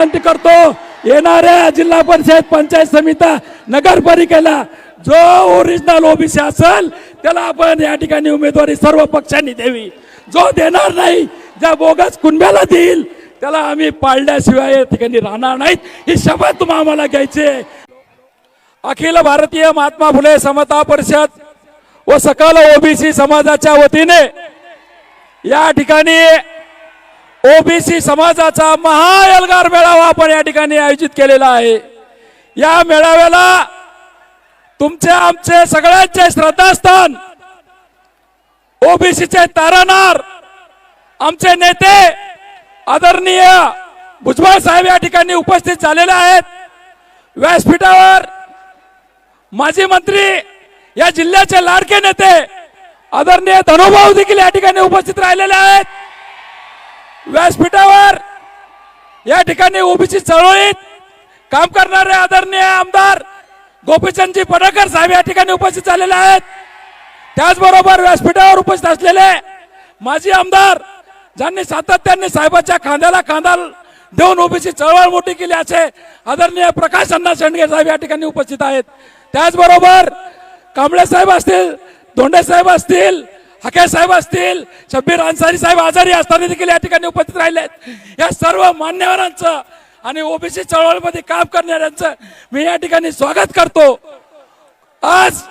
विनंती करतो येणाऱ्या जिल्हा परिषद पंचायत समिती नगरपालिकेला जो ओरिजिनल ओबीसी असेल त्याला आपण या ठिकाणी उमेदवारी सर्व पक्षांनी द्यावी जो देणार नाही ज्या बोगस कुणब्याला देईल त्याला आम्ही पाळल्याशिवाय या ठिकाणी राहणार नाहीत ही शपथ तुम्हा आम्हाला घ्यायची आहे. अखिल भारतीय महात्मा फुले समता परिषद व सकल ओबीसी समाजाच्या वतीने या ठिकाणी ओबीसी समाजाचा महाएल्गार मेळावा आपण या ठिकाणी आयोजित केलेला आहे. या मेळाव्याला तुमचे आमचे सगळ्यांचे श्रद्धास्थान ओबीसीचे तारणार आमचे नेते आदरणीय भुजबळ साहेब या ठिकाणी उपस्थित झालेले आहेत. व्यासपीठावर माजी मंत्री या जिल्ह्याचे लाडके नेते आदरणीय धनुभाऊ देखील या ठिकाणी उपस्थित राहिलेले आहेत. व्यासपीठावर या ठिकाणी ओबीसी चळवळीत काम करणारे आदरणीय आमदार गोपीचंदजी पडळकर साहेब या ठिकाणी उपस्थित झालेले आहेत. त्याचबरोबर व्यासपीठावर उपस्थित असलेले माजी आमदार ज्यांनी सातत्याने साहेबाच्या खांद्याला खांदा देऊन ओबीसी चळवळ मोठी केली असे आदरणीय प्रकाश अण्णा शेंडगे साहेब या ठिकाणी उपस्थित आहेत. त्याचबरोबर कांबळे साहेब असतील धोंडे साहेब असतील हके साहेब असतील शब्बीर अन्सारी साहेब आजारी असताना देखील या ठिकाणी उपस्थित राहिले आहेत या सर्व मान्यवरांचं आणि ओबीसी चळवळीमध्ये काम करणाऱ्यांचं मी या ठिकाणी स्वागत करतो. आज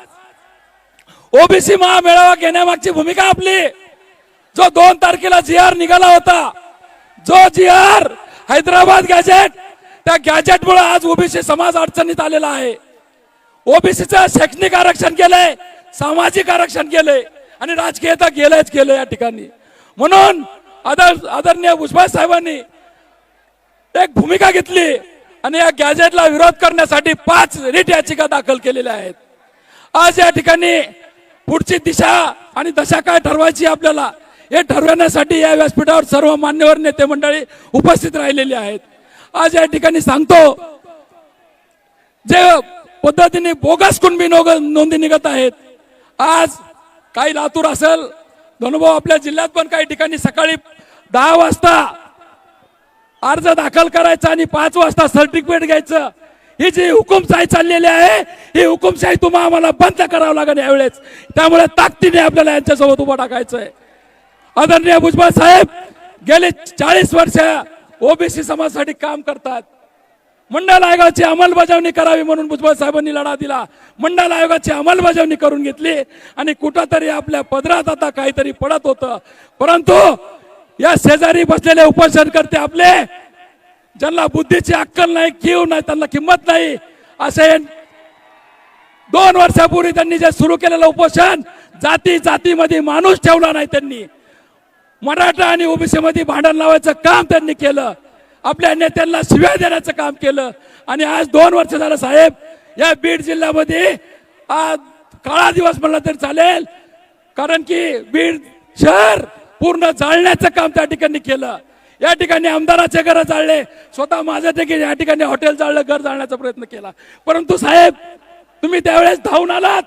ओबीसी महामेळावा घेण्यामागची भूमिका आपली. जो दोन तारखेला जी आर निघाला होता जो जी आर हैदराबाद गॅजेट त्या गॅजेटमुळे आज ओबीसी समाज अडचणीत आलेला आहे. ओबीसीचं शैक्षणिक आरक्षण केलंय सामाजिक आरक्षण केलंय. आणि राजकीय तर गेलंच गेलं या ठिकाणी. म्हणून आदर आदरणीय भुजबळ साहेबांनी एक भूमिका घेतली आणि या गॅजेटला विरोध करण्यासाठी पाच रिट याचिका दाखल केलेल्या आहेत. आज या ठिकाणी पुढची दिशा आणि दशा काय ठरवायची आपल्याला हे ठरवण्यासाठी या व्यासपीठावर सर्व मान्यवर नेते मंडळी उपस्थित राहिलेली आहेत. आज या ठिकाणी सांगतो जे पद्धतीने बोगस कुणबी नोग- नोंदी निघत आहेत आज काही लातूर असेल धनुभाऊ आपल्या जिल्ह्यात पण काही ठिकाणी सकाळी दहा वाजता अर्ज दाखल करायचा आणि पाच वाजता सर्टिफिकेट घ्यायचं. ही जी हुकुमशाही चाललेली आहे ही हुकुमशाही तुम्हाला आम्हाला बंद करावं लागेल यावेळेस. त्यामुळे ताकदीने आपल्याला यांच्यासोबत उभं टाकायचं आहे आदरणीय भुजबळ साहेब गेले चाळीस वर्ष ओबीसी समाजासाठी काम करतात. मंडल आयोगाची अंमलबजावणी करावी म्हणून भुजबळ साहेबांनी लढा दिला. मंडल आयोगाची अंमलबजावणी करून घेतली आणि कुठंतरी आपल्या पदरात आता काहीतरी पडत होतं. परंतु या शेजारी बसलेले उपोषणकर्ते आपले ज्यांना बुद्धीची अक्कल नाही किव नाही त्यांना किंमत नाही असे दोन वर्षापूर्वी त्यांनी जे सुरू केलेलं उपोषण जाती जातीमध्ये माणूस ठेवला नाही त्यांनी. मराठा आणि ओबीसी मध्ये भांडण लावायचं काम त्यांनी केलं. आपल्या नेत्यांना शिव्या देण्याचं काम केलं. आणि आज दोन वर्ष झालं साहेब या बीड जिल्ह्यामध्ये आज काळा दिवस म्हणला तरी चालेल. कारण की बीड शहर पूर्ण जाळण्याचं काम त्या ठिकाणी केलं. या ठिकाणी आमदाराचे घर जाळले. स्वतः माझ्या देखील या ठिकाणी हॉटेल जाळलं घर जाळण्याचा प्रयत्न केला. परंतु साहेब तुम्ही त्यावेळेस धावून आलात.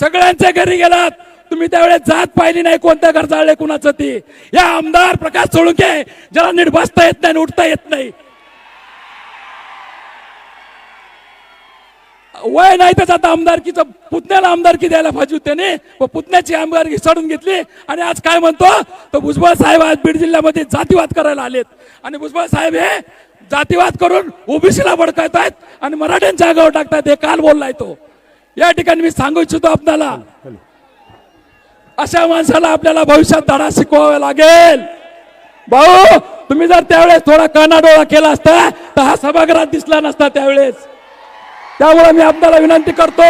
सगळ्यांच्या घरी गेलात. तुम्ही त्यावेळेस जात पाहिली नाही कोणत्या घर जाळले कुणाचं ती. या आमदार प्रकाश सोळुंके ज्याला नीट बसता येत नाही आणि उठता येत नाही. वय नाही त्याच आता आमदारकीचं पुतण्याला आमदारकी द्यायला पाहिजे त्याने. व पुतण्याची आमदारकी सोडून घेतली आणि आज काय म्हणतो तर भुजबळ साहेब आज बीड जिल्ह्यामध्ये जातीवाद करायला आलेत. आणि भुजबळ साहेब हे जातीवाद करून ओबीसीला भडकायत आहेत आणि मराठ्यांच्या आगावर टाकतायत हे काल बोललाय तो. या ठिकाणी मी सांगू इच्छितो आपल्याला. अशा माणसाला आपल्याला भविष्यात धडा शिकवावा लागेल. भाऊ तुम्ही जर त्यावेळेस थोडा कानाडोळा केला असता तर हा सभागृहात दिसला नसता त्यावेळेस. त्यामुळे मी आपल्याला विनंती करतो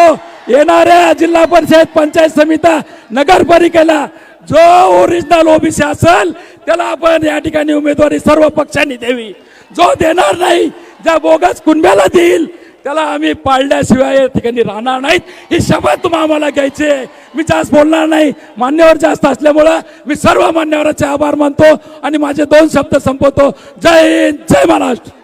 येणाऱ्या जिल्हा परिषद पंचायत समिती नगरपालिकेला जो ओरिजिनल ओबीसी असेल त्याला आपण या ठिकाणी उमेदवारी सर्व पक्षांनी द्यावी. जो देणार नाही ज्या बोगस कुणब्याला देईल त्याला आम्ही पाळल्याशिवाय या ठिकाणी राहणार नाहीत. ही शपथ तुम्हाला आम्हाला घ्यायची आहे. मी जास्त बोलणार नाही. मान्यवर जास्त असल्यामुळं मी सर्व मान्यवरांचे आभार मानतो आणि माझे दोन शब्द संपवतो. जय हिंद जय महाराष्ट्र.